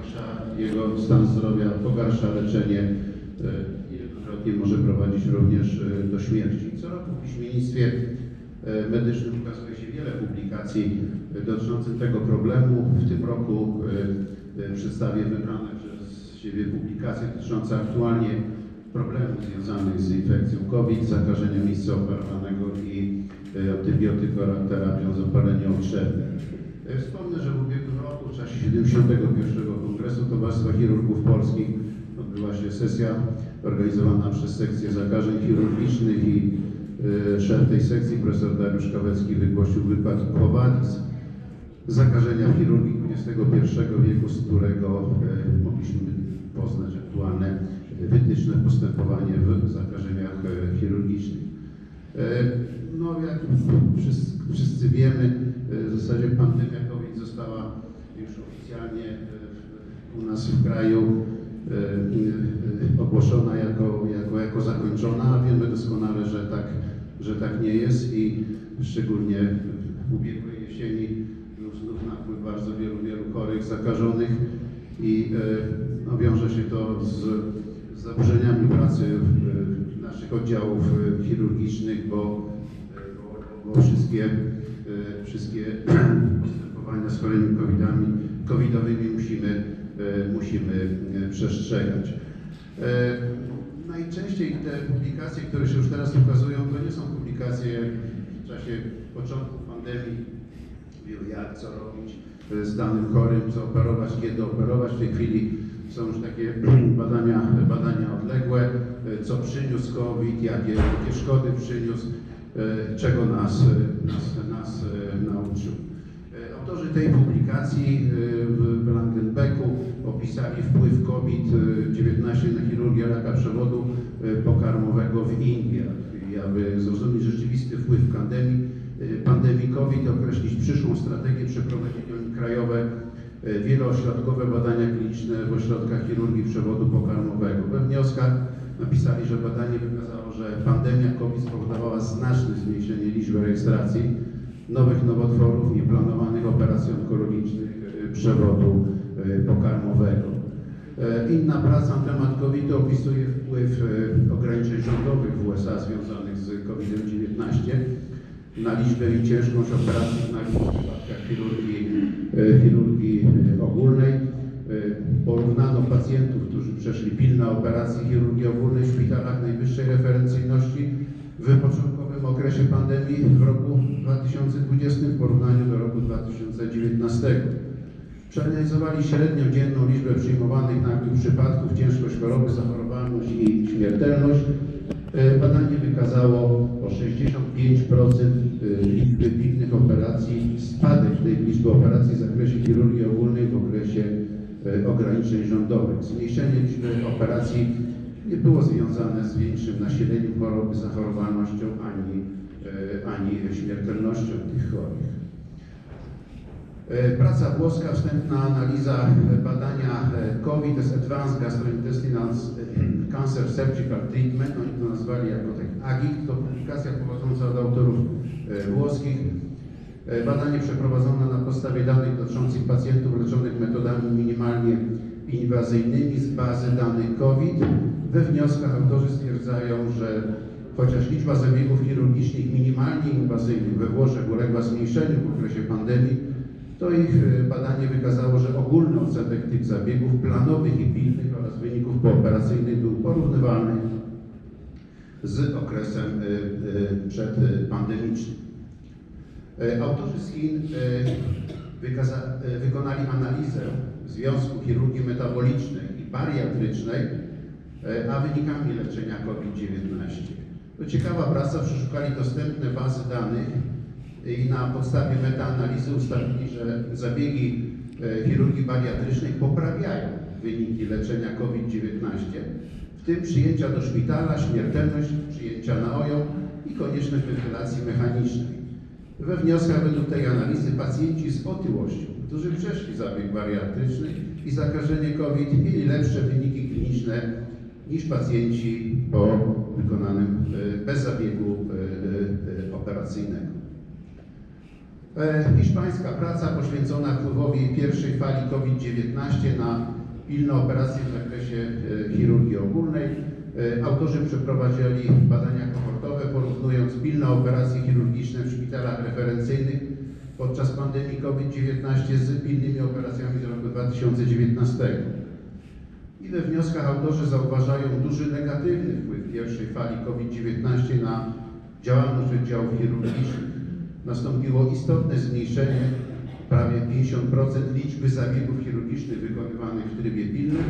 pogarsza jego stan zdrowia, pogarsza leczenie e, i jednokrotnie może prowadzić również e, do śmierci. Co roku w piśmiennictwie e, medycznym ukazuje się wiele publikacji dotyczących tego problemu. W tym roku przedstawię wybrane przez siebie publikacje dotyczące aktualnie problemów związanych z infekcją COVID, zakażeniem miejsca operowanego i antybiotykoterapią zapalenia obszerne. E, Wspomnę, że w ubiegłym roku w czasie 71. Kongresu Towarzystwa Chirurgów Polskich odbyła się sesja organizowana przez sekcję zakażeń chirurgicznych i e, szef tej sekcji, profesor Dariusz Kawecki, wygłosił wykład Quo zakażenia chirurgii XXI wieku, z którego e, mogliśmy poznać aktualne e, wytyczne postępowanie w zakażeniach chirurgicznych. No, jak wszyscy, wszyscy wiemy, w zasadzie pandemia COVID została już oficjalnie w- u nas w kraju e, e, ogłoszona jako, jako, jako zakończona, a wiemy doskonale, że tak, że tak nie jest i szczególnie w ubiegłej jesieni był znów napływ bardzo wielu, wielu chorych, zakażonych i e, no, wiąże się to z, zaburzeniami pracy naszych oddziałów chirurgicznych, bo, bo, bo wszystkie, wszystkie postępowania z chorymi covidowymi musimy, musimy e, przestrzegać. E, Najczęściej te publikacje, które się już teraz ukazują, to nie są publikacje w czasie początku pandemii, mówiły jak, co robić e, z danym chorym, co operować, kiedy operować. W tej chwili są już takie badania, badania odległe, e, co przyniósł COVID, jakie, jakie szkody przyniósł, e, czego nas, e, nas, nas e, nauczył. Autorzy tej publikacji e, w Blankenbecku opisali wpływ COVID-19 na chirurgię raka przewodu e, pokarmowego w Indiach. I aby zrozumieć rzeczywisty wpływ pandemii, e, pandemii COVID, określić przyszłą strategię, przeprowadzić oni krajowe wieloośrodkowe badania kliniczne w ośrodkach chirurgii przewodu pokarmowego. We wnioskach napisali, że badanie wykazało, że pandemia COVID spowodowała znaczne zmniejszenie liczby rejestracji nowych nowotworów, nieplanowanych operacji onkologicznych e, przewodu e, pokarmowego. E, Inna praca na temat COVID opisuje wpływ ograniczeń rządowych w USA związanych z COVID-19 na liczbę i ciężkość operacji w nagłych przypadkach chirurgii, chirurgii ogólnej. Porównano pacjentów, którzy przeszli pilne operacje chirurgii ogólnej w szpitalach najwyższej referencyjności w początkowym okresie pandemii w roku 2020 w porównaniu do roku 2019. Przeanalizowali średnią dzienną liczbę przyjmowanych nagłych przypadków, ciężkość choroby, zachorowalność i śmiertelność. E, Badanie wykazało o 65% e, liczby pilnych operacji, spadek tej liczby operacji w zakresie chirurgii ogólnej w okresie e, ograniczeń rządowych. Zmniejszenie liczby operacji nie było związane z większym nasileniem choroby, zachorowalnością ani, e, ani śmiertelnością tych chorych. E, Praca włoska, wstępna analiza badania e, COVID, to jest Advanced Gastrointestinal Cancer Surgical Treatment, oni to nazwali jako tak AGIC, to publikacja pochodząca od autorów włoskich. Badanie przeprowadzone na podstawie danych dotyczących pacjentów leczonych metodami minimalnie inwazyjnymi z bazy danych COVID. We wnioskach autorzy stwierdzają, że chociaż liczba zabiegów chirurgicznych minimalnie inwazyjnych we Włoszech uległa zmniejszeniu w okresie pandemii, to ich e, badanie wykazało, że ogólny odsetek tych zabiegów planowych i pilnych oraz wyników pooperacyjnych był porównywalny z okresem e, e, przedpandemicznym. Autorzy z Chin wykonali analizę związku chirurgii metabolicznej i bariatrycznej, a wynikami leczenia COVID-19. To ciekawa praca, przeszukali dostępne bazy danych i na podstawie metaanalizy ustalili, że zabiegi e, chirurgii bariatrycznej poprawiają wyniki leczenia COVID-19, w tym przyjęcia do szpitala, śmiertelność przyjęcia na OJO i konieczność wentylacji mechanicznej. We wnioskach według tej analizy pacjenci z otyłością, którzy przeszli zabieg bariatryczny i zakażenie COVID, mieli lepsze wyniki kliniczne niż pacjenci po wykonanym e, bez zabiegu e, e, operacyjnego. Hiszpańska praca poświęcona wpływowi pierwszej fali COVID-19 na pilne operacje w zakresie chirurgii ogólnej. Autorzy przeprowadzili badania kohortowe, porównując pilne operacje chirurgiczne w szpitalach referencyjnych podczas pandemii COVID-19 z pilnymi operacjami z roku 2019. I we wnioskach autorzy zauważają duży negatywny wpływ pierwszej fali COVID-19 na działalność oddziałów chirurgicznych. Nastąpiło istotne zmniejszenie, prawie 50% liczby zabiegów chirurgicznych wykonywanych w trybie pilnym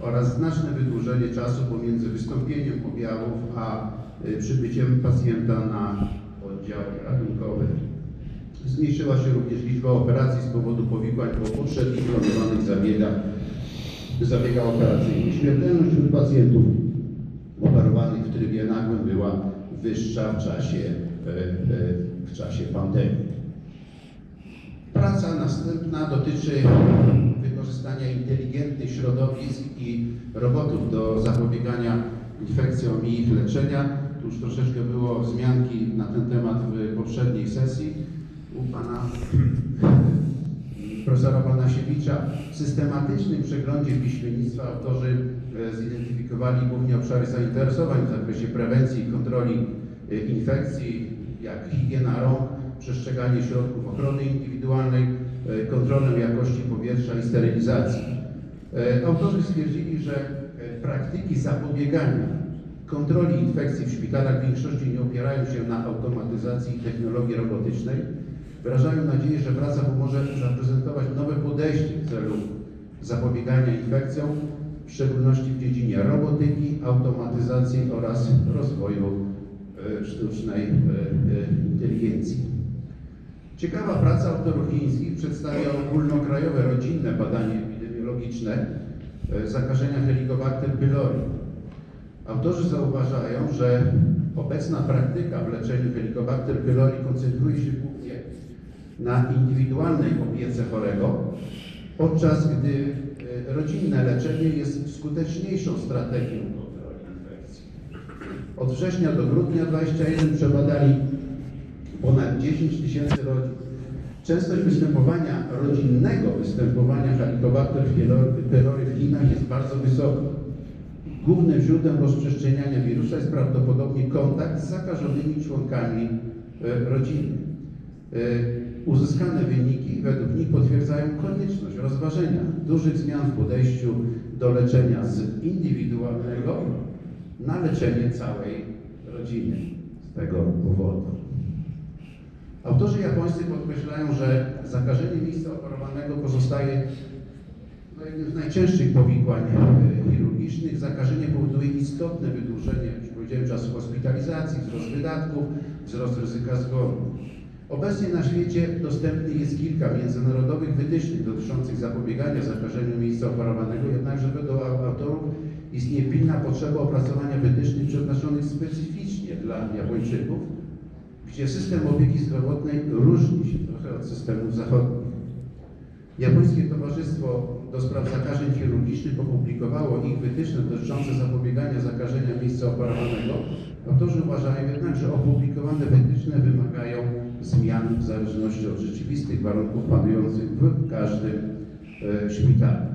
oraz znaczne wydłużenie czasu pomiędzy wystąpieniem objawów a y, przybyciem pacjenta na oddział ratunkowy. Zmniejszyła się również liczba operacji z powodu powikłań po poprzednich planowanych zabiegach zabiega operacyjnych. Śmiertelność wśród pacjentów operowanych w trybie nagłym była wyższa w czasie, e, e, w czasie pandemii. Praca następna dotyczy wykorzystania inteligentnych środowisk i robotów do zapobiegania infekcjom i ich leczenia. Tu już troszeczkę było wzmianki na ten temat w poprzedniej sesji u pana profesora Panasiewicza. W systematycznym przeglądzie piśmiennictwa autorzy e, zidentyfikowali głównie obszary zainteresowań w zakresie prewencji i kontroli e, infekcji, jak higiena rąk, przestrzeganie środków ochrony indywidualnej, e, kontrolę jakości powietrza i sterylizacji. Autorzy stwierdzili, że praktyki zapobiegania kontroli infekcji w szpitalach w większości nie opierają się na automatyzacji i technologii robotycznej. Wyrażają nadzieję, że praca pomoże zaprezentować nowe podejście w celu zapobiegania infekcjom, w szczególności w dziedzinie robotyki, automatyzacji oraz rozwoju e, sztucznej e, e, inteligencji. Ciekawa praca autorów chińskich przedstawia ogólnokrajowe rodzinne badanie epidemiologiczne zakażenia Helicobacter pylori. Autorzy zauważają, że obecna praktyka w leczeniu Helicobacter pylori koncentruje się głównie na indywidualnej opiece chorego, podczas gdy e, rodzinne leczenie jest skuteczniejszą strategią. Od września do grudnia 2021 przebadali ponad 10 tysięcy rodzin. Częstość występowania rodzinnego występowania Helicobacter pylori w Chinach jest bardzo wysoka. Głównym źródłem rozprzestrzeniania wirusa jest prawdopodobnie kontakt z zakażonymi członkami e, rodziny. Uzyskane wyniki według nich potwierdzają konieczność rozważenia dużych zmian w podejściu do leczenia z indywidualnego na leczenie całej rodziny z tego powodu. Autorzy japońscy podkreślają, że zakażenie miejsca operowanego pozostaje no, jednym z najczęstszych powikłań e, chirurgicznych. Zakażenie powoduje istotne wydłużenie, już powiedziałem, czasu hospitalizacji, wzrost wydatków, wzrost ryzyka zgonu. Obecnie na świecie dostępnych jest kilka międzynarodowych wytycznych dotyczących zapobiegania zakażeniu miejsca operowanego, jednakże według autorów istnieje pilna potrzeba opracowania wytycznych przeznaczonych specyficznie dla Japończyków, gdzie system opieki zdrowotnej różni się trochę od systemów zachodnich. Japońskie Towarzystwo do Spraw Zakażeń Chirurgicznych opublikowało ich wytyczne dotyczące zapobiegania zakażenia miejsca operowanego. Autorzy uważają jednak, że opublikowane wytyczne wymagają zmian w zależności od rzeczywistych warunków panujących w każdym e, szpitalu.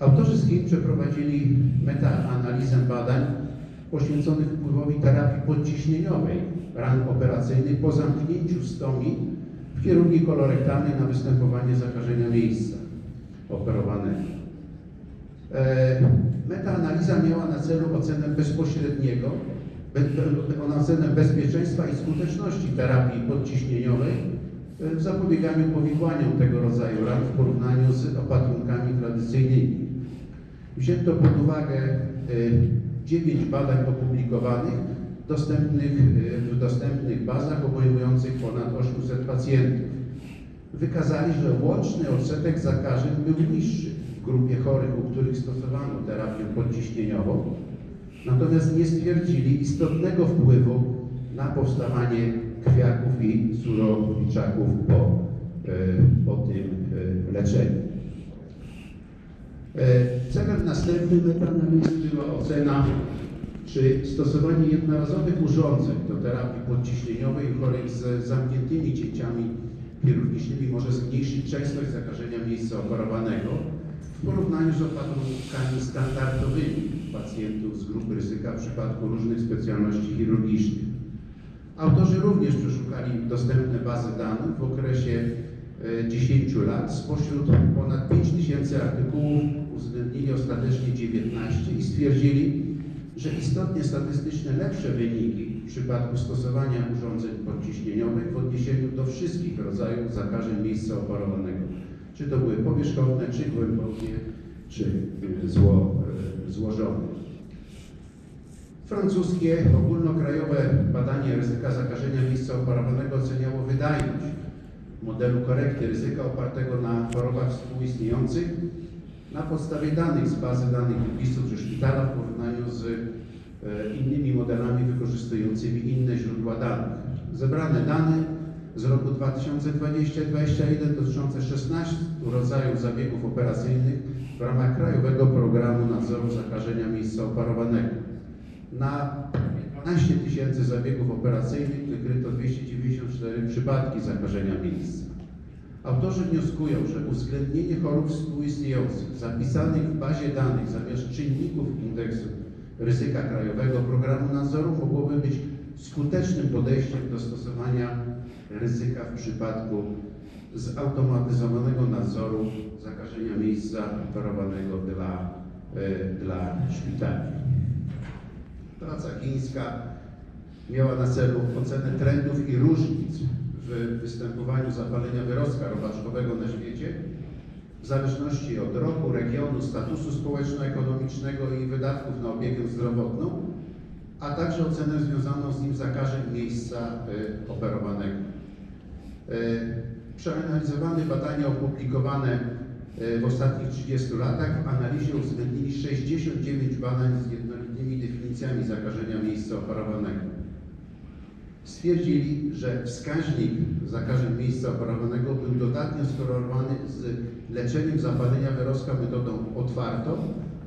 Autorzy z Chin przeprowadzili metaanalizę badań poświęconych wpływowi terapii podciśnieniowej ran operacyjnych po zamknięciu stomii w chirurgii kolorektalnej na występowanie zakażenia miejsca operowanego. E, Metaanaliza miała na celu ocenę bezpośredniego, be, ocenę bezpieczeństwa i skuteczności terapii podciśnieniowej e, w zapobieganiu powikłaniom tego rodzaju ran w porównaniu z opatrunkami tradycyjnymi. Wzięto pod uwagę e, dziewięć badań opublikowanych dostępnych, e, w dostępnych bazach obejmujących ponad 800 pacjentów. Wykazali, że łączny odsetek zakażeń był niższy w grupie chorych, u których stosowano terapię podciśnieniową, natomiast nie stwierdzili istotnego wpływu na powstawanie krwiaków i surowiczaków po, e, po tym e, leczeniu. E, Celem następnym metaanalizy była ocena, czy stosowanie jednorazowych urządzeń do terapii podciśnieniowej u chorych z zamkniętymi cięciami chirurgicznymi może zmniejszyć częstość zakażenia miejsca operowanego w porównaniu z opatrunkami standardowymi pacjentów z grup ryzyka w przypadku różnych specjalności chirurgicznych. Autorzy również przeszukali dostępne bazy danych w okresie e, 10 lat. Spośród ponad 5000 artykułów uwzględnili ostatecznie 19 i stwierdzili, że istotnie statystyczne lepsze wyniki w przypadku stosowania urządzeń podciśnieniowych w odniesieniu do wszystkich rodzajów zakażeń miejsca oporowanego. Czy to były powierzchowne, czy głębokie, czy y, zło, y, złożone. Francuskie ogólnokrajowe badanie ryzyka zakażenia miejsca operowanego oceniało wydajność modelu korekty ryzyka opartego na chorobach współistniejących na podstawie danych z bazy danych listów ze szpitala w porównaniu z e, innymi modelami wykorzystującymi inne źródła danych. Zebrane dane z roku 2020-2021 dotyczące 16 rodzajów zabiegów operacyjnych w ramach Krajowego Programu Nadzoru Zakażenia Miejsca Operowanego. Na 12 tysięcy zabiegów operacyjnych wykryto 294 przypadki zakażenia miejsca. Autorzy wnioskują, że uwzględnienie chorób współistniejących zapisanych w bazie danych zamiast czynników indeksu ryzyka krajowego programu nadzoru mogłoby być skutecznym podejściem do stosowania ryzyka w przypadku zautomatyzowanego nadzoru zakażenia miejsca operowanego dla, e, dla szpitali. Praca chińska miała na celu ocenę trendów i różnic w występowaniu zapalenia wyrostka robaczkowego na świecie w zależności od roku, regionu, statusu społeczno-ekonomicznego i wydatków na opiekę zdrowotną, a także ocenę związaną z nim zakażeń miejsca y, operowanego. Y, Przeanalizowane badania opublikowane y, w ostatnich 30 latach w analizie uwzględnili 69 badań z jednolitymi definicjami zakażenia miejsca operowanego stwierdzili, że wskaźnik zakażeń miejsca operowanego był dodatnio skorelowany z leczeniem zapalenia wyrostka metodą otwartą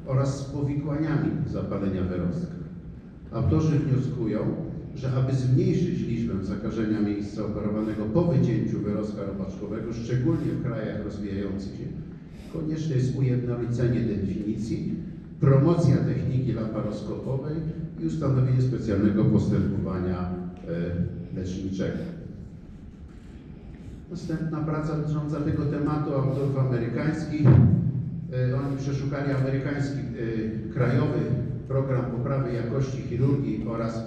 oraz z powikłaniami zapalenia wyrostka. Autorzy wnioskują, że aby zmniejszyć liczbę zakażenia miejsca operowanego po wycięciu wyrostka robaczkowego, szczególnie w krajach rozwijających się, konieczne jest ujednolicenie definicji, promocja techniki laparoskopowej i ustanowienie specjalnego postępowania e, leczniczego. Następna praca dotycząca tego tematu autorów amerykańskich. E, Oni przeszukali amerykański e, krajowy program poprawy jakości chirurgii oraz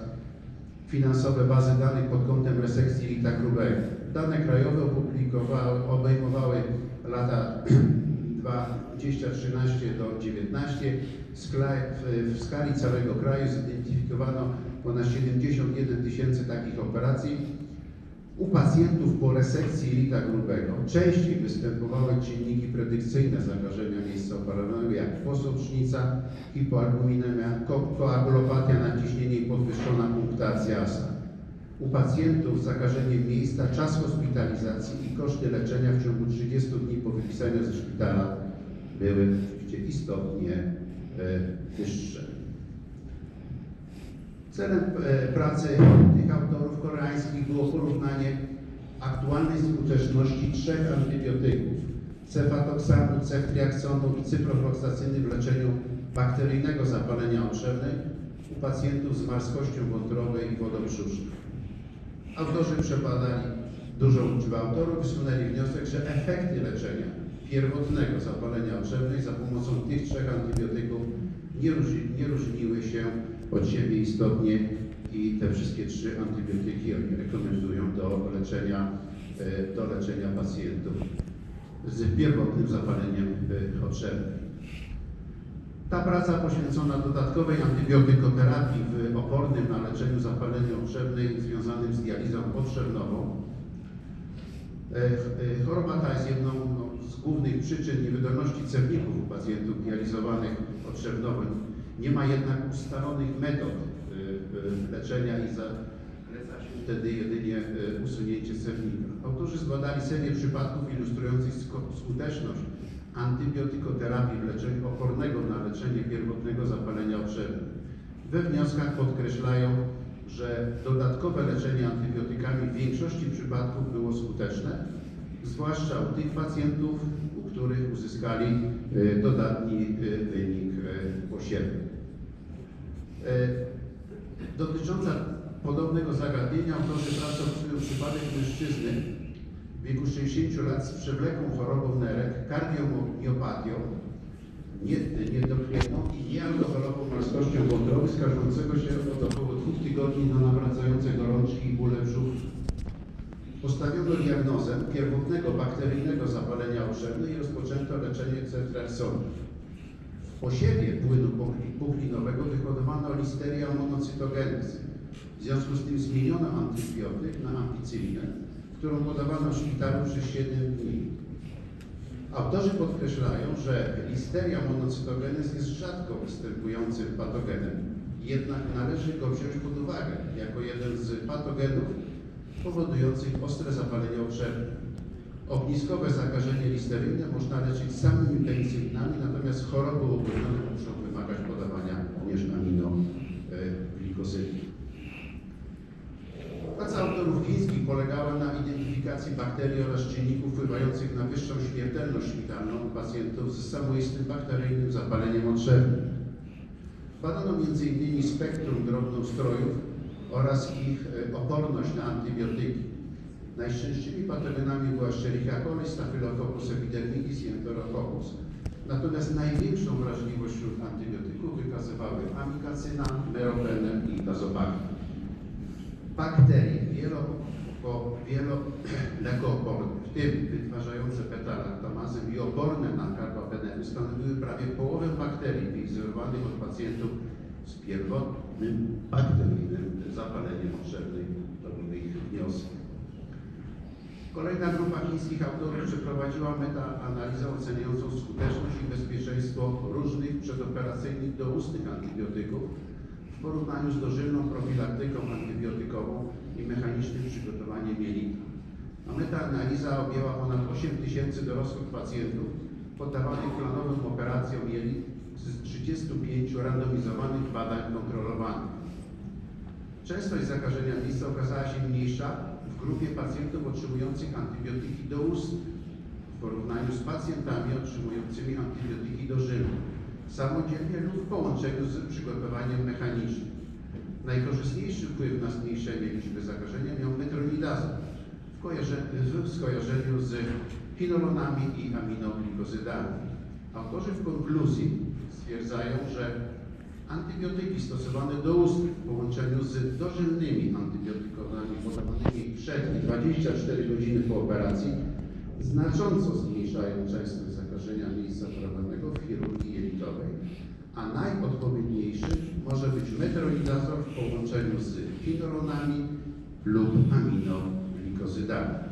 finansowe bazy danych pod kątem resekcji jelita grubego. Dane krajowe opublikowały, obejmowały lata 2013 do 2019. W, w skali całego kraju zidentyfikowano ponad 71 tysięcy takich operacji. U pacjentów po resekcji jelita grubego częściej występowały czynniki predykcyjne zakażenia miejsca operowanego, jak posocznica, hipoalbuminemia, ko- koagulopatia nadciśnienie i podwyższona punktacja ASA. U pacjentów z zakażeniem miejsca czas hospitalizacji i koszty leczenia w ciągu 30 dni po wypisaniu ze szpitala były istotnie e, wyższe. Celem e, pracy tych autorów koreańskich było porównanie aktualnej skuteczności trzech antybiotyków cefatoksanu, ceftriaksonu i cyprofloxacyny w leczeniu bakteryjnego zapalenia obszernej u pacjentów z marskością wątroby i wodą brzuszną. Autorzy przebadali dużą liczbę autorów, wysunęli wniosek, że efekty leczenia pierwotnego zapalenia obszernej za pomocą tych trzech antybiotyków nie, nie różniły się od siebie istotnie i te wszystkie trzy antybiotyki oni rekomendują do leczenia, e, do leczenia pacjentów z pierwotnym zapaleniem e, obszernym. Ta praca poświęcona dodatkowej antybiotykoterapii w opornym na leczeniu zapalenia obszernej związanym z dializą potrzebnową. E, Choroba ta jest jedną no, z głównych przyczyn niewydolności cewników u pacjentów dializowanych potrzebnowo. Nie ma jednak ustalonych metod e, e, leczenia i zaleca się wtedy jedynie e, usunięcie cewnika. Autorzy zbadali serię przypadków ilustrujących skuteczność antybiotykoterapii w leczeniu opornego na leczenie pierwotnego zapalenia obszernego. We wnioskach podkreślają, że dodatkowe leczenie antybiotykami w większości przypadków było skuteczne, zwłaszcza u tych pacjentów, u których uzyskali dodatni wynik posiewu. E, Dotycząca podobnego zagadnienia autorzy pracy opisują przypadek mężczyzny w wieku 60 lat z przewlekłą chorobą nerek, kardiomiopatią, nie- niedokrwienną i niealkoholową marskością wątroby, skarżącego się od około dwóch tygodni na nawracające gorączki i bóle w brzuchu. Postawiono diagnozę pierwotnego bakteryjnego zapalenia obszernej i rozpoczęto leczenie ceftriaksonu. W posiewie płynu pukli- puklinowego wyhodowano listeria monocytogenes. W związku z tym zmieniono antybiotyk na ampicyllinę, którą podawano w szpitalu przez 7 dni. Autorzy podkreślają, że listeria monocytogenes jest rzadko występującym patogenem, jednak należy go wziąć pod uwagę jako jeden z patogenów powodujących ostre zapalenie obszerne. Ogniskowe zakażenie listeryny można leczyć samymi penicylinami, natomiast choroby uogólnione muszą wymagać podawania również aminoglikozydy. Praca autorów chińskich polegała na identyfikacji bakterii oraz czynników wpływających na wyższą śmiertelność szpitalną u pacjentów z samoistym bakteryjnym zapaleniem odrzewnym. Badano m.in. spektrum drobnoustrojów oraz ich e, oporność na antybiotyki. Najczęstszymi patogenami była Escherichia coli, Staphylococcus epidermidis i Enterococcus. Natomiast największą wrażliwość wśród antybiotyków wykazywały amikacyna, meropenem i tazobactam bakterie wielo, po, wielolekooporne, w tym wytwarzające beta-laktamazę i oporne na karbapenemy stanowiły prawie połowę bakterii wyizolowanych od pacjentów z pierwotnym bakteryjnym zapaleniem obszernej to były ich wnioski. Kolejna grupa chińskich autorów przeprowadziła metaanalizę oceniającą skuteczność i bezpieczeństwo różnych przedoperacyjnych doustnych antybiotyków w porównaniu z dożylną profilaktyką antybiotykową i mechanicznym przygotowaniem jelita. Metaanaliza objęła ponad 8 tysięcy dorosłych pacjentów poddawanych planowym operacjom jelit z 35 randomizowanych badań kontrolowanych. Częstość zakażenia miejsca okazała się mniejsza w grupie pacjentów otrzymujących antybiotyki doustne w porównaniu z pacjentami otrzymującymi antybiotyki dożylne, samodzielnie lub w połączeniu z przygotowaniem mechanicznym. Najkorzystniejszy wpływ na zmniejszenie liczby zakażenia miał metronidazol w, w skojarzeniu z finolonami i aminoglikozydami. Autorzy w konkluzji stwierdzają, że Antybiotyki stosowane doustnie w połączeniu z dożylnymi antybiotykami podawanymi przed i 24 godziny po operacji znacząco zmniejszają częstość zakażenia miejsca prawanego w chirurgii jelitowej, a najodpowiedniejszy może być metronidazol w połączeniu z finolonami lub aminoglikozydą.